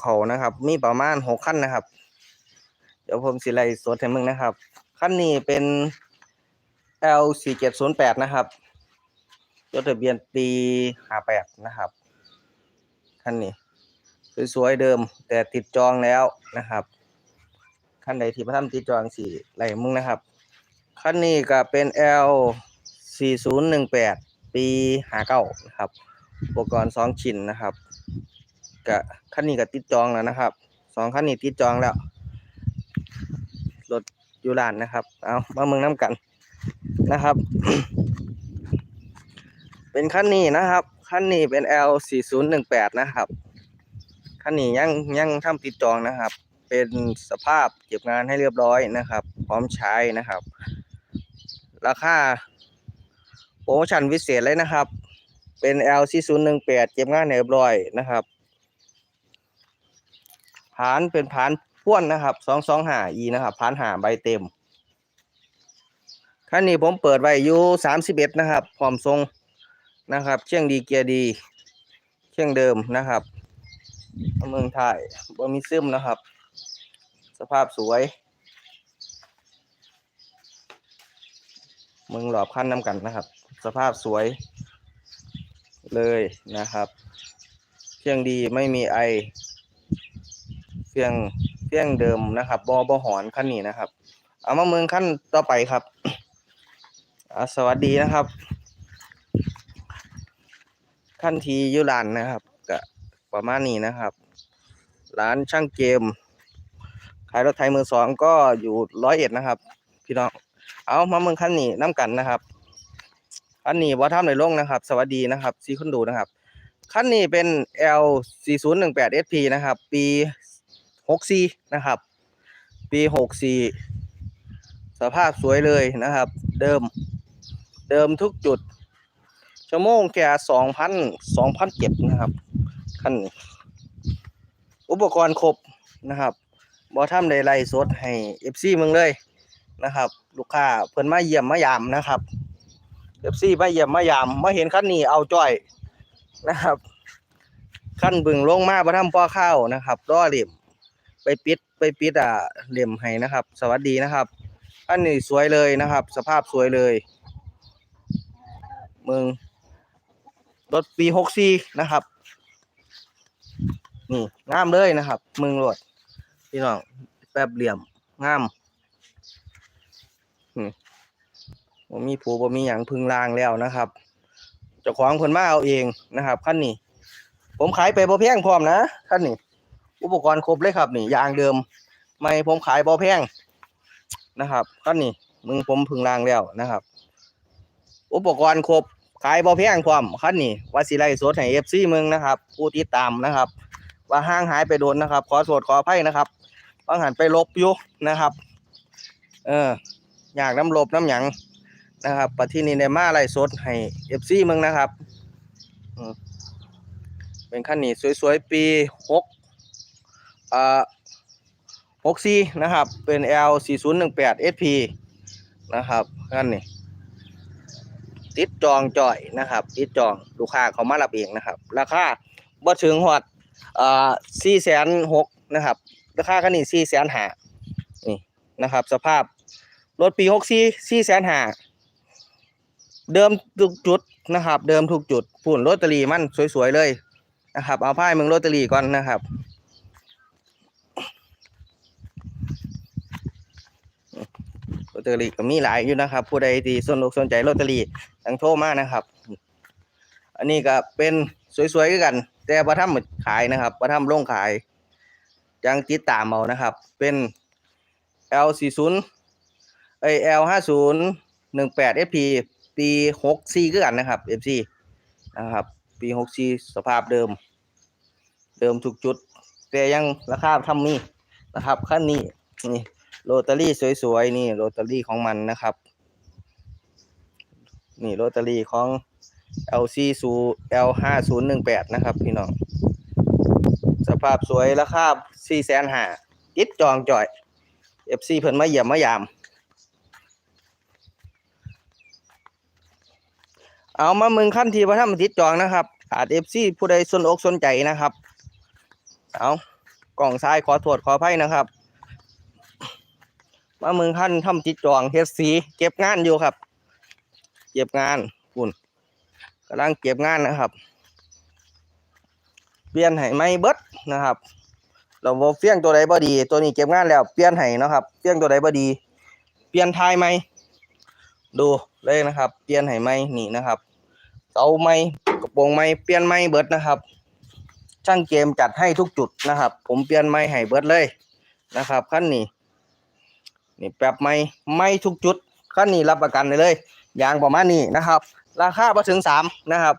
เขานะครับ มีประมาณหกขั้นนะครับ เดี๋ยวผมสิไล่สดให้มึงนะครับ ขั้นนี้เป็น L 4 7 0 8นะครับยศทะเบียนปี58นะครับขั้นนี้สวยๆเดิม แต่ติดจองแล้วนะครับขั้นใดที่พระทำติดจองสี่ไลมึงนะครับขั้นนี้ก็เป็น L 4018 ปี59นะครับ อุปกรณ์สองชิ้นนะครับ กะขั้นนี้ก็ติดจองแล้วนะครับสองขั้นนี้ติดจองแล้วรถอยูรานนะครับ เอามาเมืองน้ำกันนะครับ เป็นขั้นนี้นะครับขั้นนี้เป็น L 4 0 1 8นะครับขั้นนี้ยังยังทำติดจองนะครับ เป็นสภาพเก็บงานให้เรียบร้อยนะครับ พร้อมใช้นะครับ ราคาโปรโมชั่นพิเศษเลยนะครับ เป็น L 4 0 1 8เก็บงานให้เรียบร้อยนะครับ ผานเป็นผานพ่วนนะครับ2 2 5 E นะครับผานหาใบเต็มคันนี้ผมเปิดไว้อยู่31นะครับพร้อมทรงนะครับ เชียงดีเกียร์ดีเชียงเดิมนะครับเมืองไทยบ่มีซึมนะครับ สภาพสวยเมืองหลอบขั้นน้ำกันนะครับ สภาพสวยเลยนะครับเฟียงดีไม่มีไอ เฟียงเฟียงเดิมนะครับบอบอหอนขั้นนี้นะครับ เอามาเมืองขั้นต่อไปครับสวัสดีนะครับขั้นทียุรานนะครับก็ประมาณนี้นะครับ ร้านช่างเกม ขายรถไทยมือสองก็อยู่ร้อยเอ็ดนะครับ พี่น้องเอามาเมืองขั้นนี้น้ำกันนะครับคันนี้ว่าทำในลงนะครับ สวัสดีนะครับซีคนดูนะครับคันนี้เป็น L 4 0 1 8 SP นะครับ ปี 64นะครับ ปี64สภาพสวยเลยนะครับ เดิม เดิมทุกจุดชั่วโมงแค่2,000 2,007นะครับคันนี้อุปกรณ์ครบนะครับบอทำใดไล่สดให้ FC มึงเลยนะครับ ลูกค้าเพิ่นมาเยี่ยมมายามนะครับเอฟซีมาเยี่ยมมายามมาเห็นคันนี้เอาจ้อยนะครับ ขั้นบึงลงมาประทำป้อข้าวนะครับรอเหลี่ยม ไปปิดไปปิดอ่าเหลี่ยมให้นะครับ สวัสดีนะครับคันนี้สวยเลยนะครับ สภาพสวยเลยมืองรถปีหกสี่นะครับนี่งามเลยนะครับมืองรถพี่น้องแป๊บเหลี่ยมงามบ่มีผูบ่มีหยังพึ่งรางแล้วนะครับเจ้าของเพิ่นมาเอาเองนะครับคันนี้ ผมขายไปบ่แพงพร้อมนะคันนี้ อุปกรณ์ครบเลยครับนี่ยางเดิม ไม่ผมขายบ่แพงนะครับคันนี้มึงผมพึงรางแล้วนะครับ อุปกรณ์ครบขายบ่แพงพร้อมคันนี้ว่าสิไลสดให้ FC มึงนะครับ ผู้ติดตามนะครับ ว่าห้างหายไปโดนนะครับ ขอโทษขออภัยนะครับบางหันไปลบอยู่นะครับ เอออยากน้ำลบน้ำหยังนะครับปัจจุบันในมาไลสดให้เอฟซีมึงนะครับอืมเป็นคันนี้สวยๆปีหก อ่าหกซีนะครับ เป็น L 4 0 1 8 SP นะครับคันนี้ติดจองจ่อยนะครับ ติดจองลูกค้าเขามารับเองนะครับ ราคาบ่ถึงหอดอ่าสี่แสนหกนะครับ ราคาคันนี้สี่แสนห้านี่นะครับ สภาพรถปีหกสี่สี่แสนห้าเดิมทุกจุดนะครับ เดิมทุกจุดผุ่นโรตารีมันสวยๆเลยนะครับ เอาผ้าเมืองโรตารีก่อนนะครับ โรตารีก็มีหลายอยู่นะครับ ผู้ใดที่สนอกสนใจโรตารีทั้งโทรมานะครับ อันนี้ก็เป็นสวยๆกัน แต่ประทับขายนะครับประทับลงขายยังติดตามเอานะครับ เป็น L40 เอ้ย L50 18 FP ปีหกสี่กันนะครับ FC นะครับ ปีหกสี่สภาพเดิม เดิมทุกจุด แต่ยังราคาทำนี่นะครับขั้นนี้นี่ โรตารี่สวยๆนี่โรตารี่ของมันนะครับ นี่โรตารี่ของ LC สู L ห้าศูนย์หนึ่งแปดนะครับ พี่น้อง สภาพสวยราคาสี่แสนห้าติดจองจ่อย FC เพิ่นมาเยี่ยมมายาม เอามามึงขั้นทีพระธรรมติดจองนะครับอาจเอฟซีผู้ใดสนอกสนใจนะครับ เอากล่องซ้ายขอโทษขออภัยนะครับ มาเมืองท่านทำจิตจองเฮ็ดสี เก็บงานอยู่ครับ เก็บงานคุณกำลังเก็บงานนะครับ เปลี่ยนให้ไม่เบิดนะครับ เราบ่เฟี้ยงตัวใดบ่ดี ตัวนี้เก็บงานแล้วเปลี่ยนให้นะครับเฟี้ยงตัวใดบ่ดี เปลี่ยนทายไหมดูเลยนะครับ เปลี่ยนให้ไหมนี่นะครับเสาไหมกระโปรงไหมเปลี่ยนไหมเบิดนะครับ ช่างเกมจัดให้ทุกจุดนะครับ ผมเปลี่ยนไหมให้เบิดเลยนะครับขั้นนี้ นี่แป๊บไม่ไม่ทุกจุดขั้นนี้รับประกันเลย ยางประมาณนี้นะครับ ราคาพอถึงสามนะครับ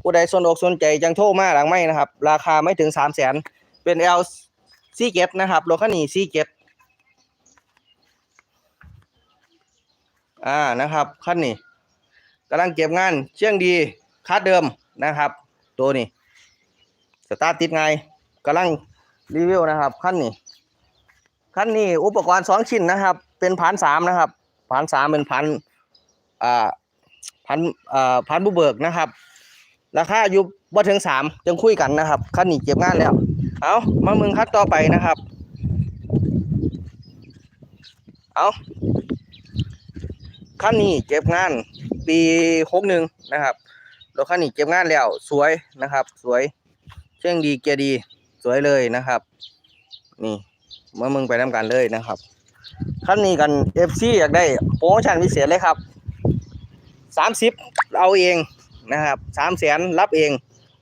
ผู้ใดสนอกสนใจจังโทรมาหลังไม่นะครับ ราคาไม่ถึงสามแสนเป็น L ซีเก็นะครับรถคันนี้ซีเก็อ่านะครับคันนี้กำลังเก็บงานเชื่องดีคาดเดิมนะครับ ตัวนี้สตาร์ทติดไงกำลังรีวิวนะครับคันนี้ คันนี้อุปกรณ์สองชิ้นนะครับ เป็นพันสามนะครับพันสามเป็นพันอ่าพันอ่าพันบุเบิกนะครับราคาอยู่บ่ถึงสามจังคุยกันนะครับคันนี้เก็บงานแล้ว เอามามึงคัดต่อไปนะครับ เอาคันนี้เก็บงานปีหกหนึ่งนะครับรถคันนี้เก็บงานแล้วสวยนะครับ สวยเชื่องดีเกียร์ดี สวยเลยนะครับ นี่ เมื่อมึงไปทำกันเลยนะครับคันนี้กัน FC อยากได้โปรโมชั่นพิเศษเลยครับสามสิบเอาเองนะครับสามแสนรับเอง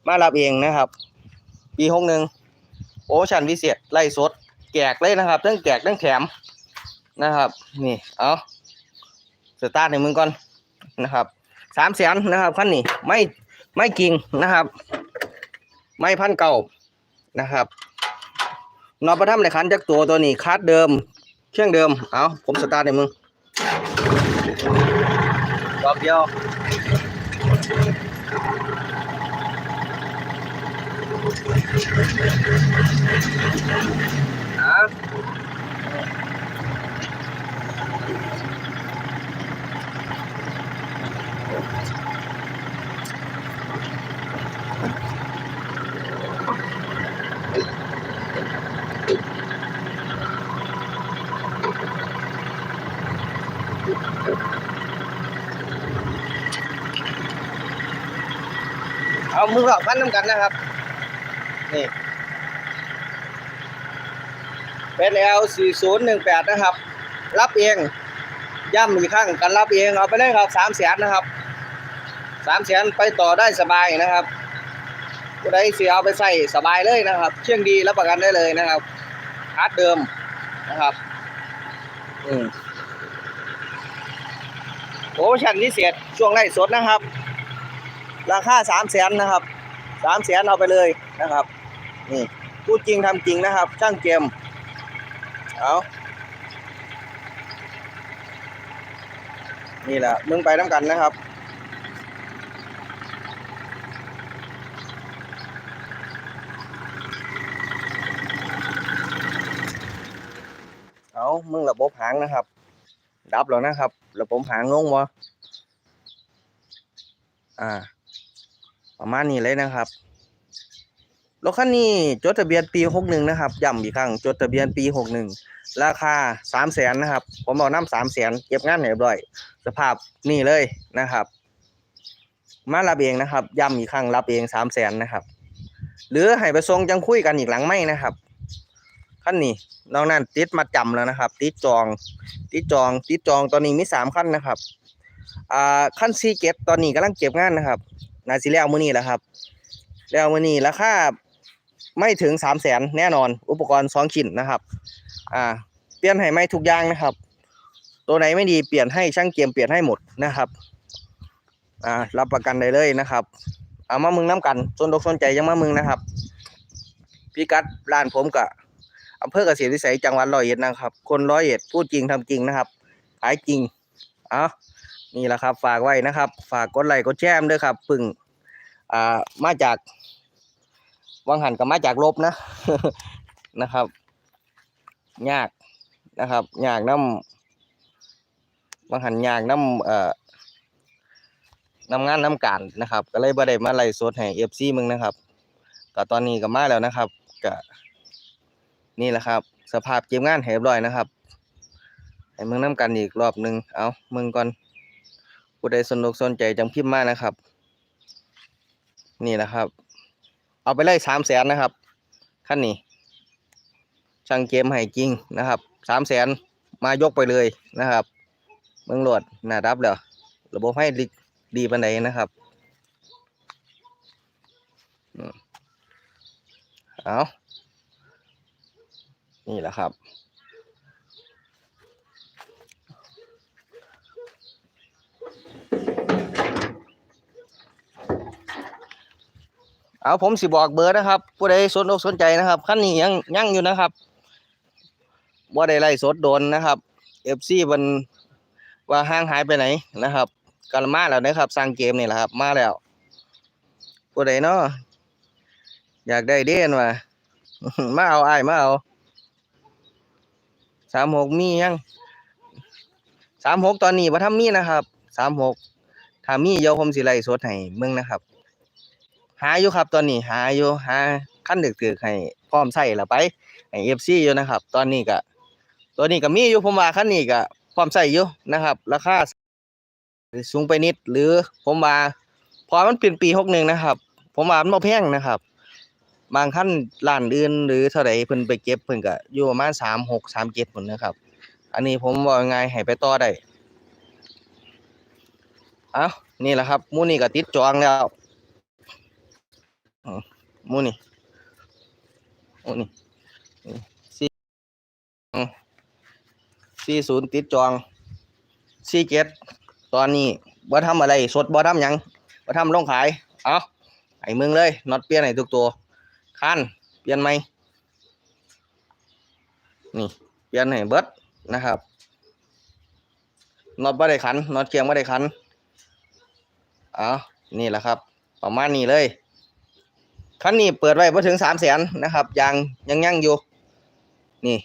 มารับเองนะครับ ปีหกหนึ่งโปรโมชั่นพิเศษไล่สดแจกเลยนะครับทั้งแจกทั้งแถมนะครับ นี่เอาสตาร์ทในมึงก่อนนะครับสามแสนนะครับคันนี้ไม่ไม่กิงนะครับ ไม่พันเก่านะครับ นอประทับในคันจากตัวตัวนี้คาดเดิม เครื่องเดิม เอาผมสตาร์ทในมึงรอบเดียวอะ เอามือกพันน้ำกันนะครับ นี่เป็น L 4 0 1 8นะครับ รับเอง ย่ำอีกครั้งกันรับเอง เอาไปเลยครับสามแสนนะครับสามแสนไปต่อได้สบายนะครับผู้ใดเสียเอาไปใส่สบายเลยนะครับ เชื่องดีรับประกันได้เลยนะครับฮาร์ดเดิมนะครับอืมโอ้ชันพิเศษช่วงไล่สดนะครับ ราคาสามแสนนะครับสามแสนเอาไปเลยนะครับนี่พูดจริงทำจริงนะครับ ช่างเกมเอานี่แหละมึงไปน้ำกันนะครับเอามึงระบบหางนะครับ ดับแล้วนะครับระบบหางงงวะอ่า ประมาณนี้เลยนะครับรถคันนี้จดทะเบียนปีหกหนึ่งนะครับย้ำอีกครั้งจดทะเบียนปีหกหนึ่งราคาสามแสนนะครับ ผมเอาน้ำสามแสนเก็บงานให้เรียบร้อย สภาพนี่เลยนะครับ มารับเองนะครับย้ำอีกครั้งรับเองสามแสนนะครับ หรือให้ไปส่งจังคุยกันอีกหลังไม่นะครับขั้นนี้นอกนั้นติดมาจำแล้วนะครับ ติดจองติดจองติดจองตอนนี้มีสามขั้นนะครับอ่าขั้นซีเก็บตอนนี้กำลังเก็บงานนะครับ นาซิแล้วมื้อนี้แหละครับ แล้วมื้อนี้ราคาไม่ถึงสามแสนแน่นอน อุปกรณ์สองชิ้นนะครับ อ่า เปลี่ยนให้ไม่ทุกอย่างนะครับ ตัวไหนไม่ดีเปลี่ยนให้ช่างเกมเปลี่ยนให้หมดนะครับ อ่า รับประกันได้เลยนะครับเอามามึงน้ำกันสนดกสนใจยังมามึงนะครับพิกัดร้านผมกับอำเภอเกษตรวิสัยจังหวัดร้อยเอ็ดนะครับ คนร้อยเอ็ดพูดจริงทำจริงนะครับ ขายจริง เอา นี่แหละครับ ฝากไว้นะครับ ฝากกดไลค์กดแชร์ด้วยครับพึ่งอ่ามาจากวังหันกับมาจากลบนะนะครับยากนะครับยากน้ำวังหันยากน้ำเอ่อน้ำงานน้ำการนะครับ ก็เลยบ่ได้มาไล่สดให้เอฟซีมึงนะครับก็ตอนนี้ก็มาแล้วนะครับก็นี่แหละครับ สภาพเกมงานให้เรียบร้อยนะครับให้มึงน้ำกันอีกรอบหนึ่งเอามึงก่อน ผู้ใดสนุกสนใจจังพิมพ์มานะครับ นี่แหละครับ เอาไปเลยสามแสนนะครับขั้นนี้ช่างเกมให้จริงนะครับสามแสนมายกไปเลยนะครับเมืองโหลดหน้าดับแล้วระบบให้ดีปานใดนะครับเอานี่แหละครับ เอาผมสิบอกเบอร์นะครับ ผู้ใดสนอกสนใจนะครับขั้นนี้ยังยังอยู่นะครับว่าได้ไล่สดโดนนะครับเอฟซีมันว่าห้างหายไปไหนนะครับกลมาแล้วนะครับ สร้างเกมนี่แหละครับ มาแล้วผู้ใดเนาะอยากได้เด่นว่ะมาเอาไอ้มาเอาสามหกมียังสามหกตอนนี้ว่าทำมีนะครับสามหกถ้ามีเดี๋ยวผมสิไล่สดให้มึงนะครับ หาอยู่ครับ ตอนนี้หาอยู่หาขั้นดึกๆให้พร้อมใส่ละไปให้ FC อยู่นะครับ ตอนนี้ก็ตัวนี้ก็มีอยู่ผมว่าคันนี้ก็พร้อมใส่อยู่นะครับ ราคาสูงไปนิด หรือผมว่าพอมันเป็นปี61นะครับ ผมว่ามันบ่แพงนะครับ บางคันร้านอื่นหรือเท่าใดเพิ่นไปเก็บเพิ่นก็อยู่ประมาณ36 37พุ่นนะครับ อันนี้ผมว่าง่ายให้ไปต่อได้เอ้านี่แหละครับมูนี้ก็ติดจองแล้ว มูนี่หมูนี่สี่สี่ศูนย์ติดจองสี่เจ็ดตอนนี้บ่ทำอะไร สดบ่ทำหยังบ่ทำลงขาย เอาไอ้มึงเลยน็อตเปลี่ยนให้ทุกตัวคันเปลี่ยนไหมนี่ เปลี่ยนให้เบิดนะครับน็อตบ่ได้ขันน็อตเคียงบ่ได้ขันเอานี่แหละครับ ประมาณนี้เลย คันนี้เปิดไว้พอถึงสามแสนนะครับยังยังยังอยู่ นี่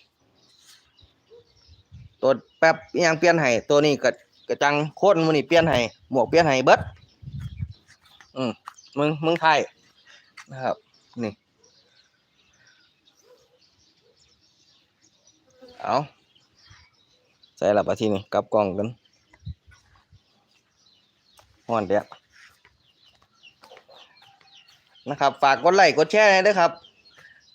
ตัวแป๊บยังเปลี่ยนให้ตัวนี้ก็กระจังโคตรมันนี่เปลี่ยนให้หมวกเปลี่ยนให้เบิดอืมมึงมึงไทยนะครับ นี่ เอาใส่ละปะทีนี่กลับกล่องกันห่อนเดียว นะครับ ฝากกดไลค์กดแชร์ด้วยครับ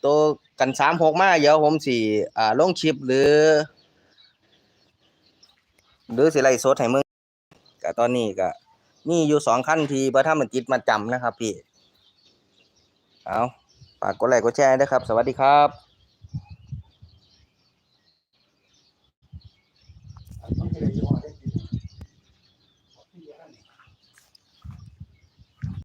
ตัวกันสามหกมาเดี๋ยวผมสี่อ่าลงชิปหรือ หรือสิไลฟ์สดให้มึงก็ตอนนี้ก็มีอยู่สองขั้นที่ประทับมันจิตมาจำนะครับพี่ เอาฝากกดไลค์กดแชร์ด้วยครับ สวัสดีครับ